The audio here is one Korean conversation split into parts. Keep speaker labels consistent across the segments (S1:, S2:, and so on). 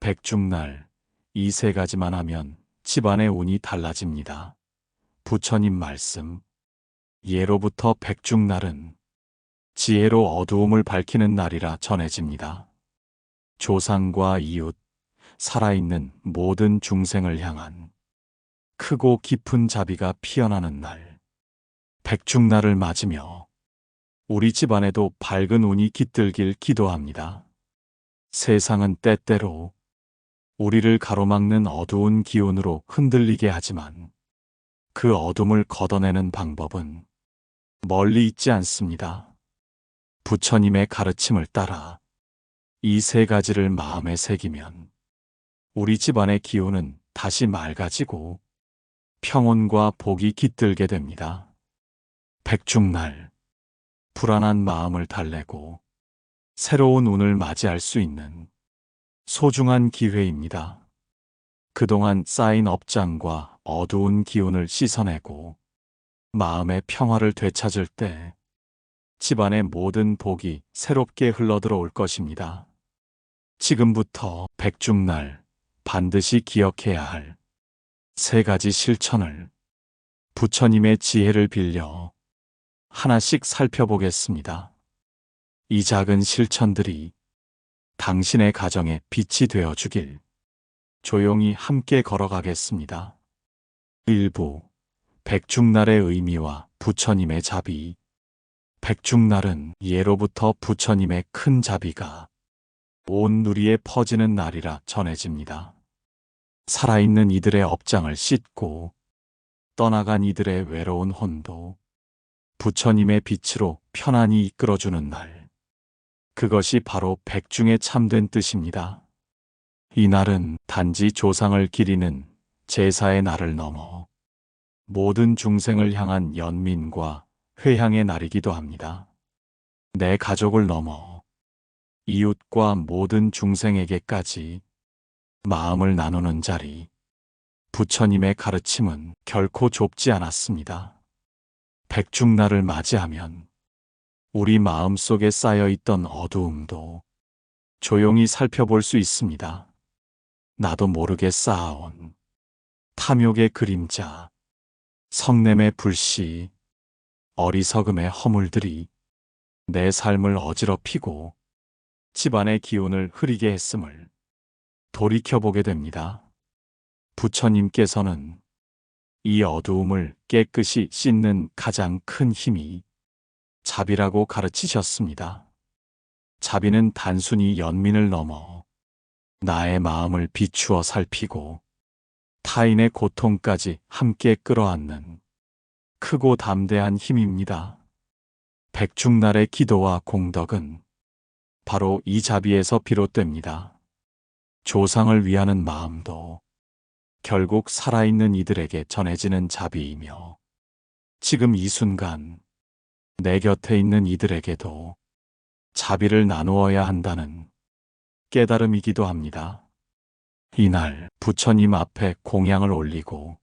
S1: 백중날, 이 세 가지만 하면 집안의 운이 달라집니다. 부처님 말씀. 예로부터 백중날은 지혜로 어두움을 밝히는 날이라 전해집니다. 조상과 이웃, 살아있는 모든 중생을 향한 크고 깊은 자비가 피어나는 날. 백중날을 맞으며 우리 집안에도 밝은 운이 깃들길 기도합니다. 세상은 때때로 우리를 가로막는 어두운 기운으로 흔들리게 하지만 그 어둠을 걷어내는 방법은 멀리 있지 않습니다. 부처님의 가르침을 따라 이 세 가지를 마음에 새기면 우리 집안의 기운은 다시 맑아지고 평온과 복이 깃들게 됩니다. 백중날, 불안한 마음을 달래고 새로운 운을 맞이할 수 있는 소중한 기회입니다. 그동안 쌓인 업장과 어두운 기운을 씻어내고 마음의 평화를 되찾을 때 집안의 모든 복이 새롭게 흘러들어올 것입니다. 지금부터 백중날 반드시 기억해야 할 세 가지 실천을 부처님의 지혜를 빌려 하나씩 살펴보겠습니다. 이 작은 실천들이 당신의 가정에 빛이 되어 주길 조용히 함께 걸어가겠습니다. 일부 백중날의 의미와 부처님의 자비 백중날은 예로부터 부처님의 큰 자비가 온 누리에 퍼지는 날이라 전해집니다. 살아있는 이들의 업장을 씻고 떠나간 이들의 외로운 혼도 부처님의 빛으로 편안히 이끌어주는 날. 그것이 바로 백중의 참된 뜻입니다. 이 날은 단지 조상을 기리는 제사의 날을 넘어 모든 중생을 향한 연민과 회향의 날이기도 합니다. 내 가족을 넘어 이웃과 모든 중생에게까지 마음을 나누는 자리. 부처님의 가르침은 결코 좁지 않았습니다. 백중날을 맞이하면 우리 마음 속에 쌓여 있던 어두움도 조용히 살펴볼 수 있습니다. 나도 모르게 쌓아온 탐욕의 그림자, 성냄의 불씨, 어리석음의 허물들이 내 삶을 어지럽히고 집안의 기운을 흐리게 했음을 돌이켜보게 됩니다. 부처님께서는 이 어두움을 깨끗이 씻는 가장 큰 힘이 자비라고 가르치셨습니다. 자비는 단순히 연민을 넘어 나의 마음을 비추어 살피고 타인의 고통까지 함께 끌어안는 크고 담대한 힘입니다. 백중날의 기도와 공덕은 바로 이 자비에서 비롯됩니다. 조상을 위하는 마음도 결국 살아있는 이들에게 전해지는 자비이며 지금 이 순간 내 곁에 있는 이들에게도 자비를 나누어야 한다는 깨달음이기도 합니다. 이날 부처님 앞에 공양을 올리고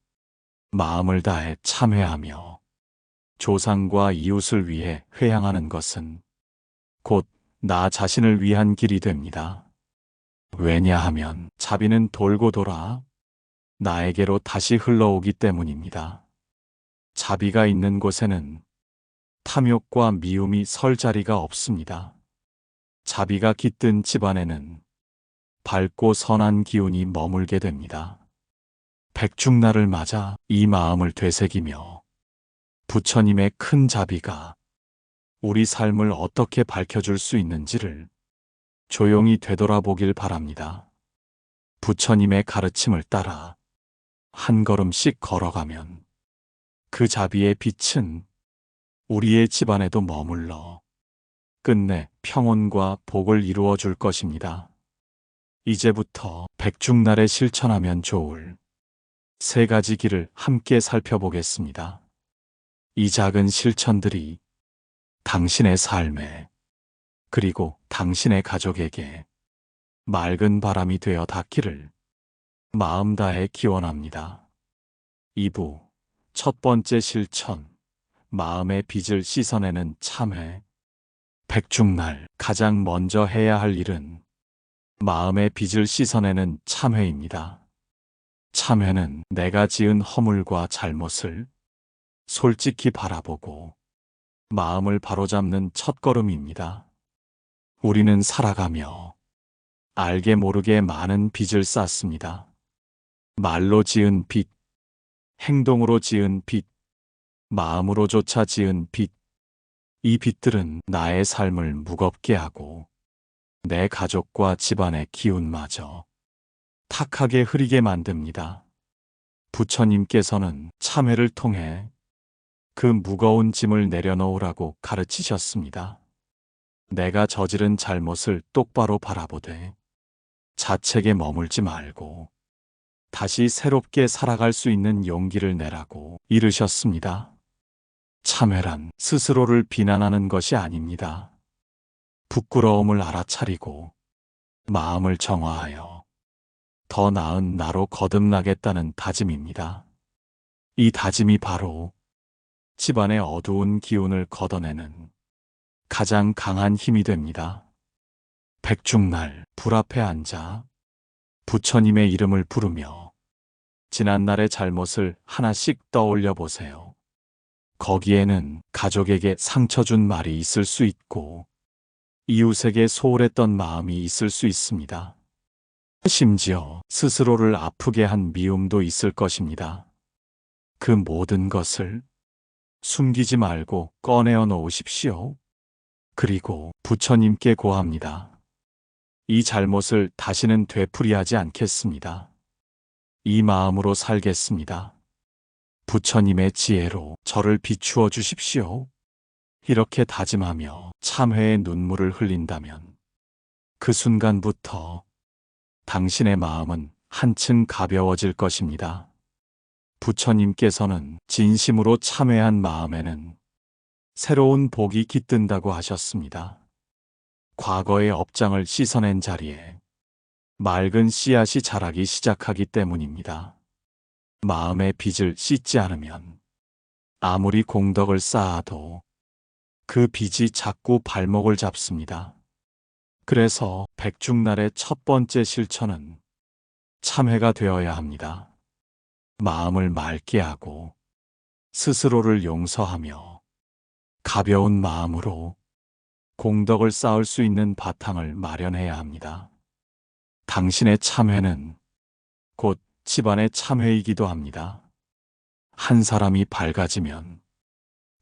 S1: 마음을 다해 참회하며 조상과 이웃을 위해 회양하는 것은 곧 나 자신을 위한 길이 됩니다. 왜냐하면 자비는 돌고 돌아 나에게로 다시 흘러오기 때문입니다. 자비가 있는 곳에는 탐욕과 미움이 설 자리가 없습니다. 자비가 깃든 집안에는 밝고 선한 기운이 머물게 됩니다. 백중날을 맞아 이 마음을 되새기며 부처님의 큰 자비가 우리 삶을 어떻게 밝혀줄 수 있는지를 조용히 되돌아보길 바랍니다. 부처님의 가르침을 따라 한 걸음씩 걸어가면 그 자비의 빛은 우리의 집안에도 머물러 끝내 평온과 복을 이루어 줄 것입니다. 이제부터 백중날에 실천하면 좋을 세 가지 길을 함께 살펴보겠습니다. 이 작은 실천들이 당신의 삶에 그리고 당신의 가족에게 맑은 바람이 되어 닿기를 마음 다해 기원합니다. 2부 첫 번째 실천 마음의 빚을 씻어내는 참회 백중날 가장 먼저 해야 할 일은 마음의 빚을 씻어내는 참회입니다. 참회는 내가 지은 허물과 잘못을 솔직히 바라보고 마음을 바로잡는 첫걸음입니다. 우리는 살아가며 알게 모르게 많은 빚을 쌓습니다. 말로 지은 빚, 행동으로 지은 빚, 마음으로조차 지은 빚. 이 빚들은 나의 삶을 무겁게 하고 내 가족과 집안의 기운마저 탁하게 흐리게 만듭니다. 부처님께서는 참회를 통해 그 무거운 짐을 내려놓으라고 가르치셨습니다. 내가 저지른 잘못을 똑바로 바라보되 자책에 머물지 말고 다시 새롭게 살아갈 수 있는 용기를 내라고 이르셨습니다. 참회란 스스로를 비난하는 것이 아닙니다. 부끄러움을 알아차리고 마음을 정화하여 더 나은 나로 거듭나겠다는 다짐입니다. 이 다짐이 바로 집안의 어두운 기운을 걷어내는 가장 강한 힘이 됩니다. 백중날 불 앞에 앉아 부처님의 이름을 부르며 지난날의 잘못을 하나씩 떠올려 보세요. 거기에는 가족에게 상처 준 말이 있을 수 있고 이웃에게 소홀했던 마음이 있을 수 있습니다. 심지어 스스로를 아프게 한 미움도 있을 것입니다. 그 모든 것을 숨기지 말고 꺼내어 놓으십시오. 그리고 부처님께 고합니다. 이 잘못을 다시는 되풀이하지 않겠습니다. 이 마음으로 살겠습니다. 부처님의 지혜로 저를 비추어 주십시오. 이렇게 다짐하며 참회의 눈물을 흘린다면 그 순간부터 당신의 마음은 한층 가벼워질 것입니다. 부처님께서는 진심으로 참회한 마음에는 새로운 복이 깃든다고 하셨습니다. 과거의 업장을 씻어낸 자리에 맑은 씨앗이 자라기 시작하기 때문입니다. 마음의 빚을 씻지 않으면 아무리 공덕을 쌓아도 그 빚이 자꾸 발목을 잡습니다. 그래서 백중날의 첫 번째 실천은 참회가 되어야 합니다. 마음을 맑게 하고 스스로를 용서하며 가벼운 마음으로 공덕을 쌓을 수 있는 바탕을 마련해야 합니다. 당신의 참회는 곧 집안의 참회이기도 합니다. 한 사람이 밝아지면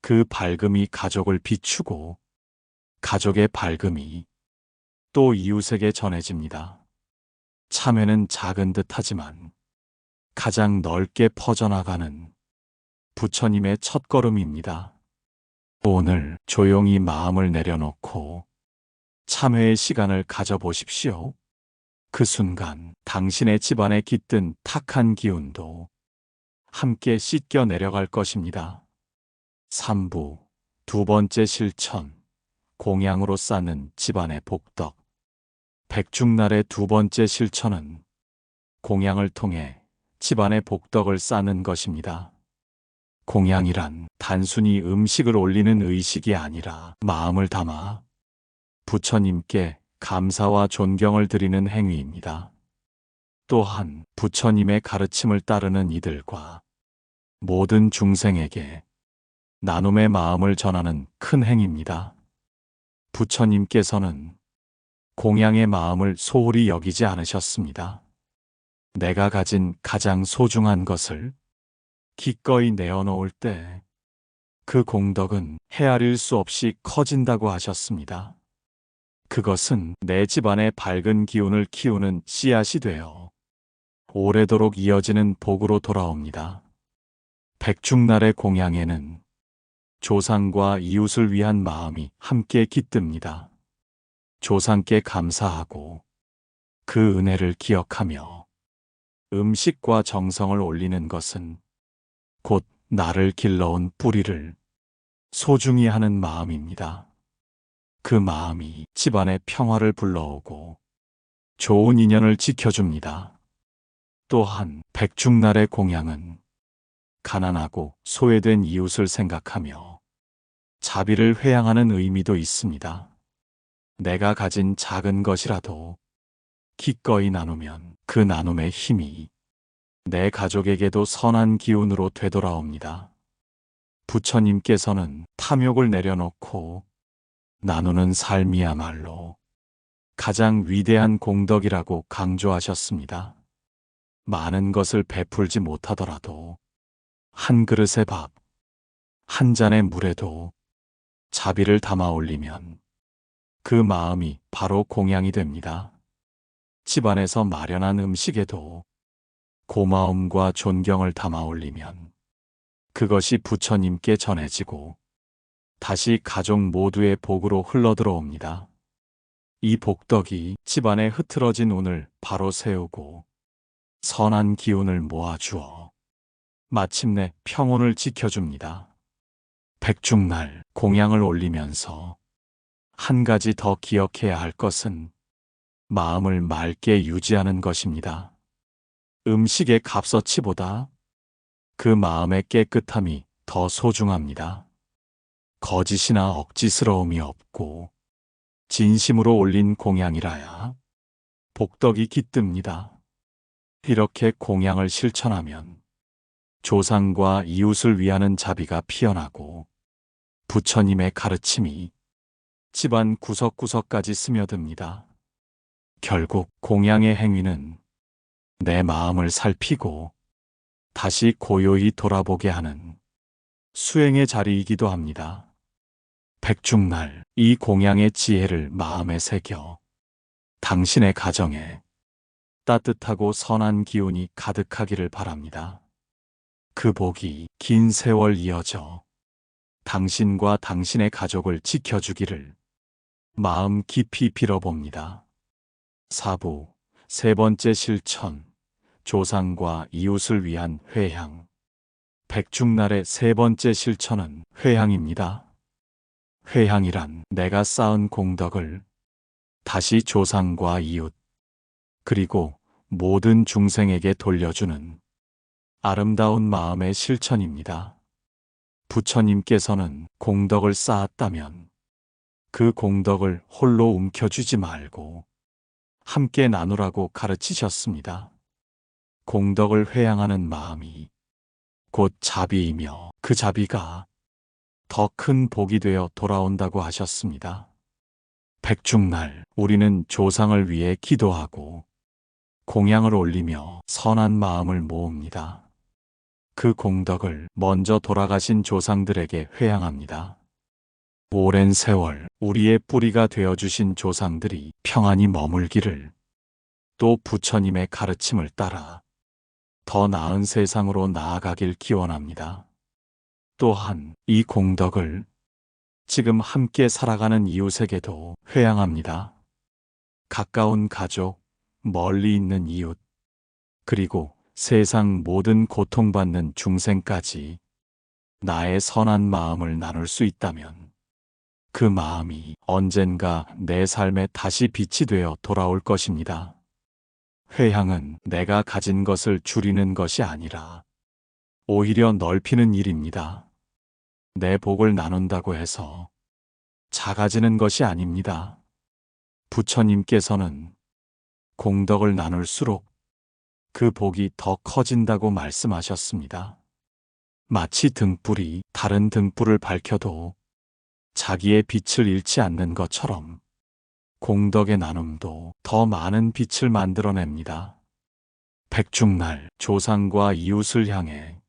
S1: 그 밝음이 가족을 비추고 가족의 밝음이 또 이웃에게 전해집니다. 참회는 작은 듯 하지만 가장 넓게 퍼져나가는 부처님의 첫걸음입니다. 오늘 조용히 마음을 내려놓고 참회의 시간을 가져보십시오. 그 순간 당신의 집안에 깃든 탁한 기운도 함께 씻겨 내려갈 것입니다. 3부 두 번째 실천 공양으로 쌓는 집안의 복덕 백중날의 두 번째 실천은 공양을 통해 집안의 복덕을 쌓는 것입니다. 공양이란 단순히 음식을 올리는 의식이 아니라 마음을 담아 부처님께 감사와 존경을 드리는 행위입니다. 또한 부처님의 가르침을 따르는 이들과 모든 중생에게 나눔의 마음을 전하는 큰 행입니다. 부처님께서는 공양의 마음을 소홀히 여기지 않으셨습니다. 내가 가진 가장 소중한 것을 기꺼이 내어놓을 때 그 공덕은 헤아릴 수 없이 커진다고 하셨습니다. 그것은 내 집안의 밝은 기운을 키우는 씨앗이 되어 오래도록 이어지는 복으로 돌아옵니다. 백중날의 공양에는 조상과 이웃을 위한 마음이 함께 깃듭니다. 조상께 감사하고 그 은혜를 기억하며 음식과 정성을 올리는 것은 곧 나를 길러온 뿌리를 소중히 하는 마음입니다. 그 마음이 집안의 평화를 불러오고 좋은 인연을 지켜줍니다. 또한 백중날의 공양은 가난하고 소외된 이웃을 생각하며 자비를 회양하는 의미도 있습니다. 내가 가진 작은 것이라도 기꺼이 나누면 그 나눔의 힘이 내 가족에게도 선한 기운으로 되돌아옵니다. 부처님께서는 탐욕을 내려놓고 나누는 삶이야말로 가장 위대한 공덕이라고 강조하셨습니다. 많은 것을 베풀지 못하더라도 한 그릇의 밥, 한 잔의 물에도 자비를 담아 올리면 그 마음이 바로 공양이 됩니다. 집안에서 마련한 음식에도 고마움과 존경을 담아 올리면 그것이 부처님께 전해지고 다시 가족 모두의 복으로 흘러들어옵니다. 이 복덕이 집안에 흐트러진 운을 바로 세우고 선한 기운을 모아주어 마침내 평온을 지켜줍니다. 백중날 공양을 올리면서 한 가지 더 기억해야 할 것은 마음을 맑게 유지하는 것입니다. 음식의 값어치보다 그 마음의 깨끗함이 더 소중합니다. 거짓이나 억지스러움이 없고 진심으로 올린 공양이라야 복덕이 깃듭니다. 이렇게 공양을 실천하면 조상과 이웃을 위하는 자비가 피어나고 부처님의 가르침이 집안 구석구석까지 스며듭니다. 결국 공양의 행위는 내 마음을 살피고 다시 고요히 돌아보게 하는 수행의 자리이기도 합니다. 백중날 이 공양의 지혜를 마음에 새겨 당신의 가정에 따뜻하고 선한 기운이 가득하기를 바랍니다. 그 복이 긴 세월 이어져 당신과 당신의 가족을 지켜주기를 마음 깊이 빌어봅니다. 사부 세 번째 실천 조상과 이웃을 위한 회향 백중날의 세 번째 실천은 회향입니다. 회향이란 내가 쌓은 공덕을 다시 조상과 이웃 그리고 모든 중생에게 돌려주는 아름다운 마음의 실천입니다. 부처님께서는 공덕을 쌓았다면 그 공덕을 홀로 움켜쥐지 말고 함께 나누라고 가르치셨습니다. 공덕을 회양하는 마음이 곧 자비이며 그 자비가 더 큰 복이 되어 돌아온다고 하셨습니다. 백중날 우리는 조상을 위해 기도하고 공양을 올리며 선한 마음을 모읍니다. 그 공덕을 먼저 돌아가신 조상들에게 회양합니다. 오랜 세월 우리의 뿌리가 되어주신 조상들이 평안히 머물기를 또 부처님의 가르침을 따라 더 나은 세상으로 나아가길 기원합니다. 또한 이 공덕을 지금 함께 살아가는 이웃에게도 회양합니다. 가까운 가족, 멀리 있는 이웃, 그리고 세상 모든 고통받는 중생까지 나의 선한 마음을 나눌 수 있다면 그 마음이 언젠가 내 삶에 다시 빛이 되어 돌아올 것입니다. 회향은 내가 가진 것을 줄이는 것이 아니라 오히려 넓히는 일입니다. 내 복을 나눈다고 해서 작아지는 것이 아닙니다. 부처님께서는 공덕을 나눌수록 그 복이 더 커진다고 말씀하셨습니다. 마치 등불이 다른 등불을 밝혀도 자기의 빛을 잃지 않는 것처럼 공덕의 나눔도 더 많은 빛을 만들어냅니다. 백중날 조상과 이웃을 향해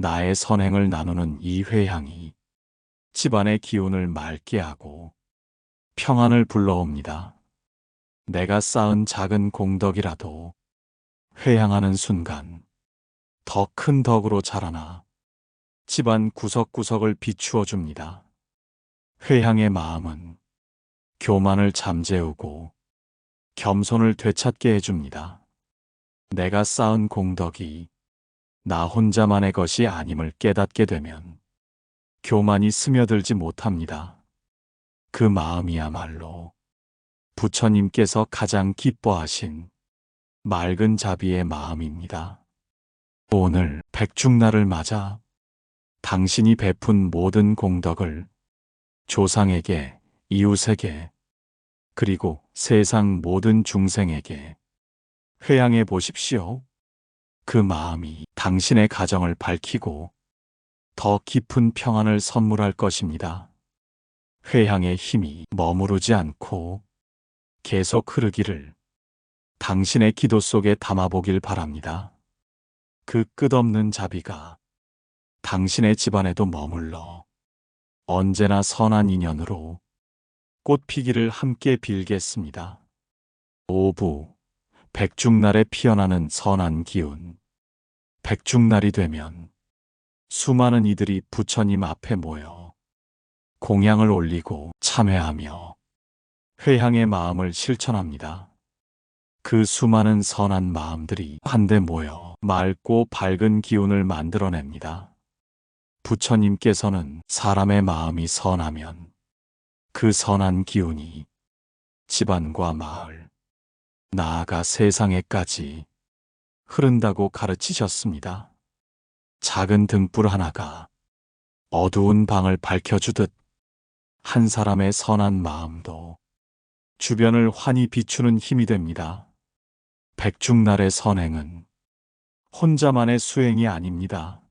S1: 나의 선행을 나누는 이 회향이 집안의 기운을 맑게 하고 평안을 불러옵니다. 내가 쌓은 작은 공덕이라도 회향하는 순간 더 큰 덕으로 자라나 집안 구석구석을 비추어 줍니다. 회향의 마음은 교만을 잠재우고 겸손을 되찾게 해줍니다. 내가 쌓은 공덕이 나 혼자만의 것이 아님을 깨닫게 되면 교만이 스며들지 못합니다. 그 마음이야말로 부처님께서 가장 기뻐하신 맑은 자비의 마음입니다. 오늘 백중날을 맞아 당신이 베푼 모든 공덕을 조상에게, 이웃에게, 그리고 세상 모든 중생에게 회양해 보십시오. 그 마음이 당신의 가정을 밝히고 더 깊은 평안을 선물할 것입니다. 회양의 힘이 머무르지 않고 계속 흐르기를 당신의 기도 속에 담아보길 바랍니다. 그 끝없는 자비가 당신의 집안에도 머물러 언제나 선한 인연으로 꽃 피기를 함께 빌겠습니다. 오부, 백중날에 피어나는 선한 기운. 백중날이 되면 수많은 이들이 부처님 앞에 모여 공양을 올리고 참회하며 회향의 마음을 실천합니다. 그 수많은 선한 마음들이 한데 모여 맑고 밝은 기운을 만들어냅니다. 부처님께서는 사람의 마음이 선하면 그 선한 기운이 집안과 마을, 나아가 세상에까지 흐른다고 가르치셨습니다. 작은 등불 하나가 어두운 방을 밝혀주듯 한 사람의 선한 마음도 주변을 환히 비추는 힘이 됩니다. 백중날의 선행은 혼자만의 수행이 아닙니다.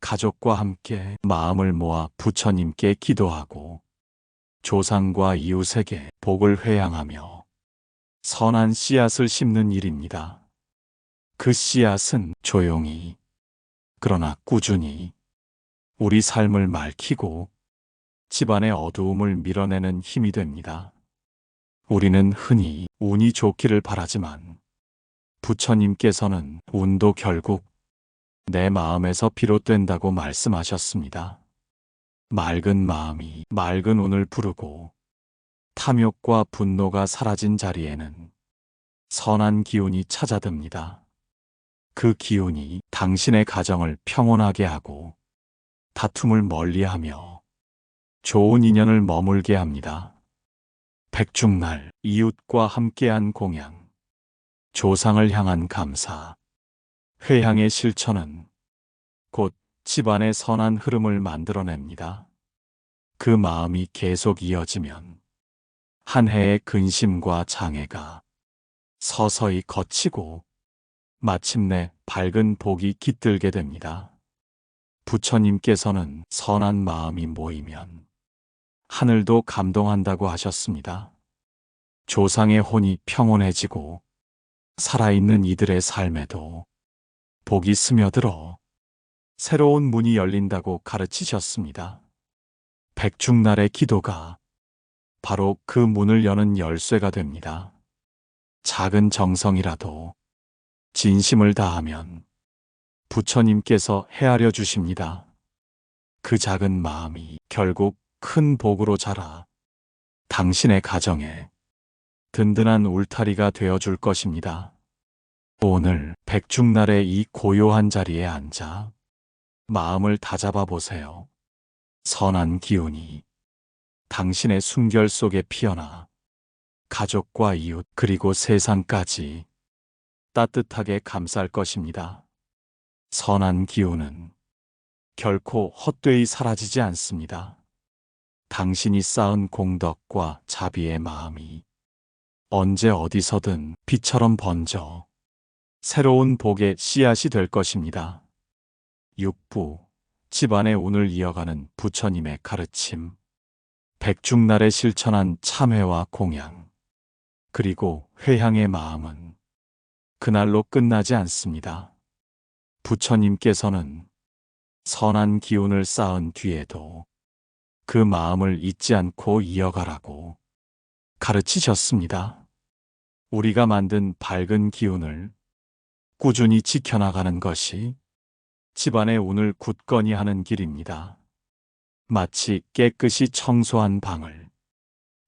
S1: 가족과 함께 마음을 모아 부처님께 기도하고 조상과 이웃에게 복을 회양하며 선한 씨앗을 심는 일입니다. 그 씨앗은 조용히 그러나 꾸준히 우리 삶을 맑히고 집안의 어두움을 밀어내는 힘이 됩니다. 우리는 흔히 운이 좋기를 바라지만 부처님께서는 운도 결국 내 마음에서 비롯된다고 말씀하셨습니다. 맑은 마음이 맑은 운을 부르고 탐욕과 분노가 사라진 자리에는 선한 기운이 찾아듭니다. 그 기운이 당신의 가정을 평온하게 하고 다툼을 멀리하며 좋은 인연을 머물게 합니다. 백중날 이웃과 함께한 공양, 조상을 향한 감사, 회향의 실천은 곧 집안의 선한 흐름을 만들어냅니다. 그 마음이 계속 이어지면 한 해의 근심과 장애가 서서히 거치고 마침내 밝은 복이 깃들게 됩니다. 부처님께서는 선한 마음이 모이면 하늘도 감동한다고 하셨습니다. 조상의 혼이 평온해지고 살아있는 이들의 삶에도 복이 스며들어 새로운 문이 열린다고 가르치셨습니다. 백중날의 기도가 바로 그 문을 여는 열쇠가 됩니다. 작은 정성이라도 진심을 다하면 부처님께서 헤아려 주십니다. 그 작은 마음이 결국 큰 복으로 자라 당신의 가정에 든든한 울타리가 되어 줄 것입니다. 오늘 백중날의 이 고요한 자리에 앉아 마음을 다잡아 보세요. 선한 기운이 당신의 숨결 속에 피어나 가족과 이웃 그리고 세상까지 따뜻하게 감쌀 것입니다. 선한 기운은 결코 헛되이 사라지지 않습니다. 당신이 쌓은 공덕과 자비의 마음이 언제 어디서든 비처럼 번져 새로운 복의 씨앗이 될 것입니다. 육부, 집안의 운을 이어가는 부처님의 가르침, 백중날에 실천한 참회와 공양, 그리고 회향의 마음은 그날로 끝나지 않습니다. 부처님께서는 선한 기운을 쌓은 뒤에도 그 마음을 잊지 않고 이어가라고 가르치셨습니다. 우리가 만든 밝은 기운을 꾸준히 지켜나가는 것이 집안의 운을 굳건히 하는 길입니다. 마치 깨끗이 청소한 방을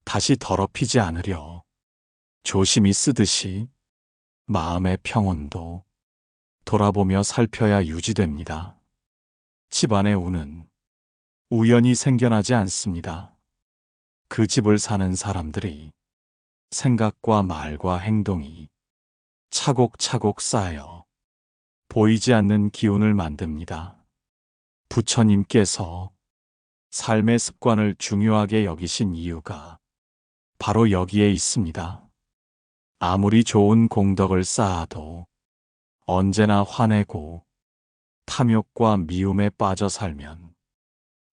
S1: 다시 더럽히지 않으려 조심히 쓰듯이 마음의 평온도 돌아보며 살펴야 유지됩니다. 집안의 운은 우연히 생겨나지 않습니다. 그 집을 사는 사람들이 생각과 말과 행동이 차곡차곡 쌓여 보이지 않는 기운을 만듭니다. 부처님께서 삶의 습관을 중요하게 여기신 이유가 바로 여기에 있습니다. 아무리 좋은 공덕을 쌓아도 언제나 화내고 탐욕과 미움에 빠져 살면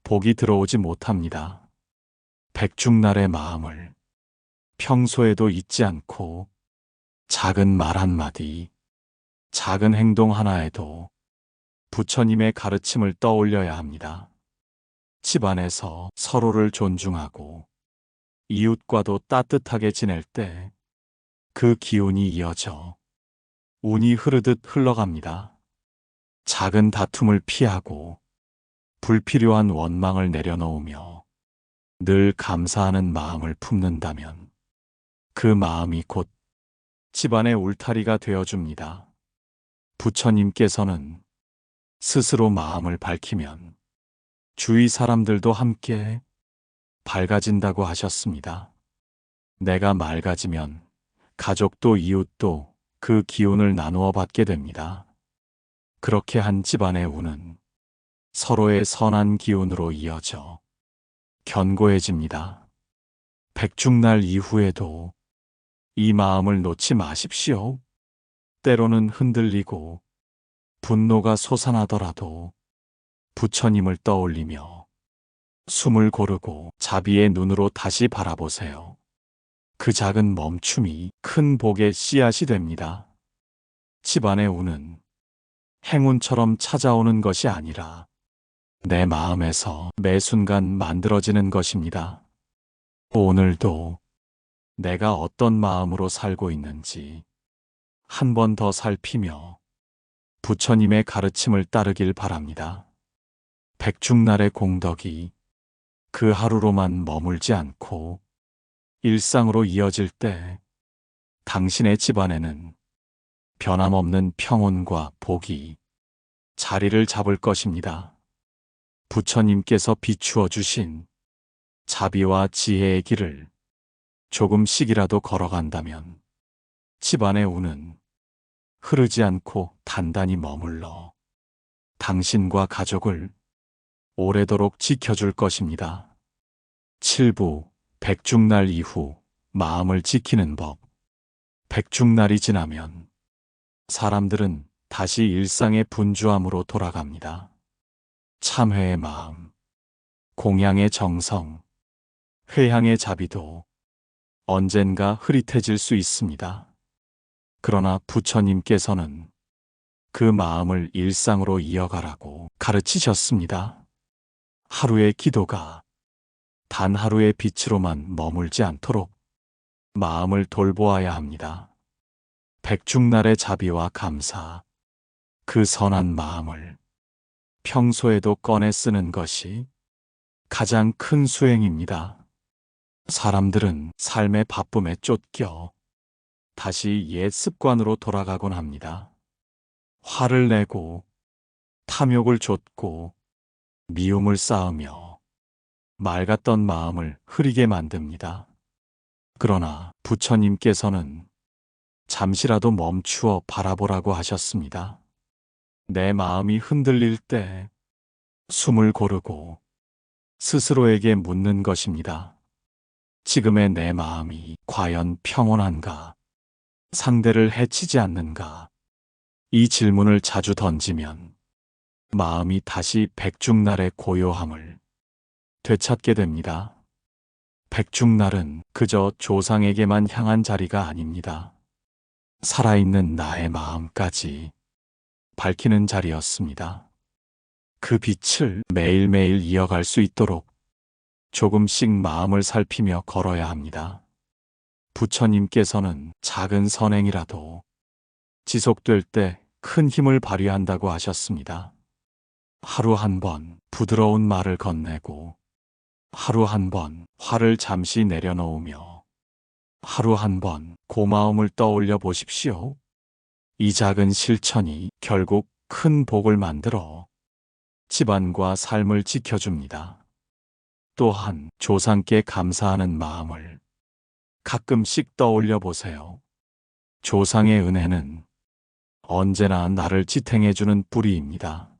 S1: 복이 들어오지 못합니다. 백중날의 마음을 평소에도 잊지 않고 작은 말 한마디, 작은 행동 하나에도 부처님의 가르침을 떠올려야 합니다. 집안에서 서로를 존중하고 이웃과도 따뜻하게 지낼 때 그 기운이 이어져 운이 흐르듯 흘러갑니다. 작은 다툼을 피하고 불필요한 원망을 내려놓으며 늘 감사하는 마음을 품는다면 그 마음이 곧 집안의 울타리가 되어줍니다. 부처님께서는 스스로 마음을 밝히면 주위 사람들도 함께 밝아진다고 하셨습니다. 내가 맑아지면 가족도 이웃도 그 기운을 나누어 받게 됩니다. 그렇게 한 집안의 운은 서로의 선한 기운으로 이어져 견고해집니다. 백중날 이후에도 이 마음을 놓지 마십시오. 때로는 흔들리고 분노가 솟아나더라도 부처님을 떠올리며 숨을 고르고 자비의 눈으로 다시 바라보세요. 그 작은 멈춤이 큰 복의 씨앗이 됩니다. 집안의 운은 행운처럼 찾아오는 것이 아니라 내 마음에서 매 순간 만들어지는 것입니다. 오늘도 내가 어떤 마음으로 살고 있는지 한 번 더 살피며 부처님의 가르침을 따르길 바랍니다. 백중날의 공덕이 그 하루로만 머물지 않고 일상으로 이어질 때 당신의 집안에는 변함없는 평온과 복이 자리를 잡을 것입니다. 부처님께서 비추어 주신 자비와 지혜의 길을 조금씩이라도 걸어간다면 집안의 운은 흐르지 않고 단단히 머물러 당신과 가족을 오래도록 지켜줄 것입니다. 7부 백중날 이후 마음을 지키는 법 백중날이 지나면 사람들은 다시 일상의 분주함으로 돌아갑니다. 참회의 마음, 공양의 정성, 회향의 자비도 언젠가 흐릿해질 수 있습니다. 그러나 부처님께서는 그 마음을 일상으로 이어가라고 가르치셨습니다. 하루의 기도가 단 하루의 빛으로만 머물지 않도록 마음을 돌보아야 합니다. 백중날의 자비와 감사, 그 선한 마음을 평소에도 꺼내 쓰는 것이 가장 큰 수행입니다. 사람들은 삶의 바쁨에 쫓겨 다시 옛 습관으로 돌아가곤 합니다. 화를 내고 탐욕을 좇고 미움을 쌓으며 맑았던 마음을 흐리게 만듭니다. 그러나 부처님께서는 잠시라도 멈추어 바라보라고 하셨습니다. 내 마음이 흔들릴 때 숨을 고르고 스스로에게 묻는 것입니다. 지금의 내 마음이 과연 평온한가? 상대를 해치지 않는가? 이 질문을 자주 던지면 마음이 다시 백중날의 고요함을 되찾게 됩니다. 백중날은 그저 조상에게만 향한 자리가 아닙니다. 살아있는 나의 마음까지 밝히는 자리였습니다. 그 빛을 매일매일 이어갈 수 있도록 조금씩 마음을 살피며 걸어야 합니다. 부처님께서는 작은 선행이라도 지속될 때 큰 힘을 발휘한다고 하셨습니다. 하루 한 번 부드러운 말을 건네고 하루 한 번 화를 잠시 내려놓으며 하루 한 번 고마움을 떠올려 보십시오. 이 작은 실천이 결국 큰 복을 만들어 집안과 삶을 지켜줍니다. 또한 조상께 감사하는 마음을 가끔씩 떠올려 보세요. 조상의 은혜는 언제나 나를 지탱해주는 뿌리입니다.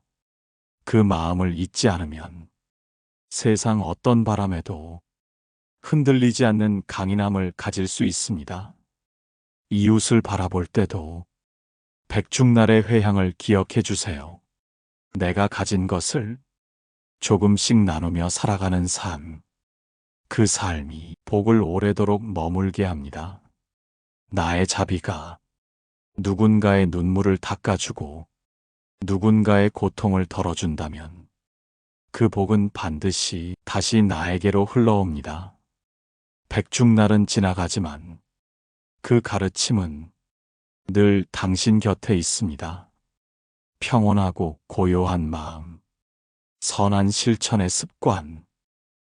S1: 그 마음을 잊지 않으면 세상 어떤 바람에도 흔들리지 않는 강인함을 가질 수 있습니다. 이웃을 바라볼 때도 백중날의 회향을 기억해 주세요. 내가 가진 것을 조금씩 나누며 살아가는 삶. 그 삶이 복을 오래도록 머물게 합니다. 나의 자비가 누군가의 눈물을 닦아주고 누군가의 고통을 덜어준다면 그 복은 반드시 다시 나에게로 흘러옵니다. 백중날은 지나가지만 그 가르침은 늘 당신 곁에 있습니다. 평온하고 고요한 마음, 선한 실천의 습관,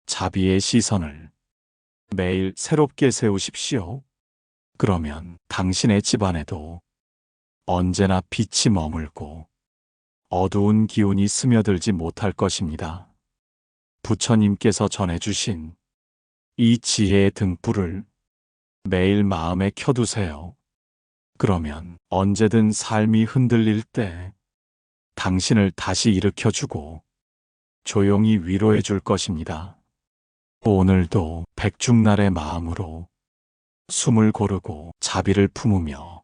S1: 자비의 시선을 매일 새롭게 세우십시오. 그러면 당신의 집안에도 언제나 빛이 머물고 어두운 기운이 스며들지 못할 것입니다. 부처님께서 전해주신 이 지혜의 등불을 매일 마음에 켜두세요. 그러면 언제든 삶이 흔들릴 때 당신을 다시 일으켜주고 조용히 위로해 줄 것입니다. 오늘도 백중날의 마음으로 숨을 고르고 자비를 품으며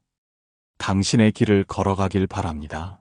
S1: 당신의 길을 걸어가길 바랍니다.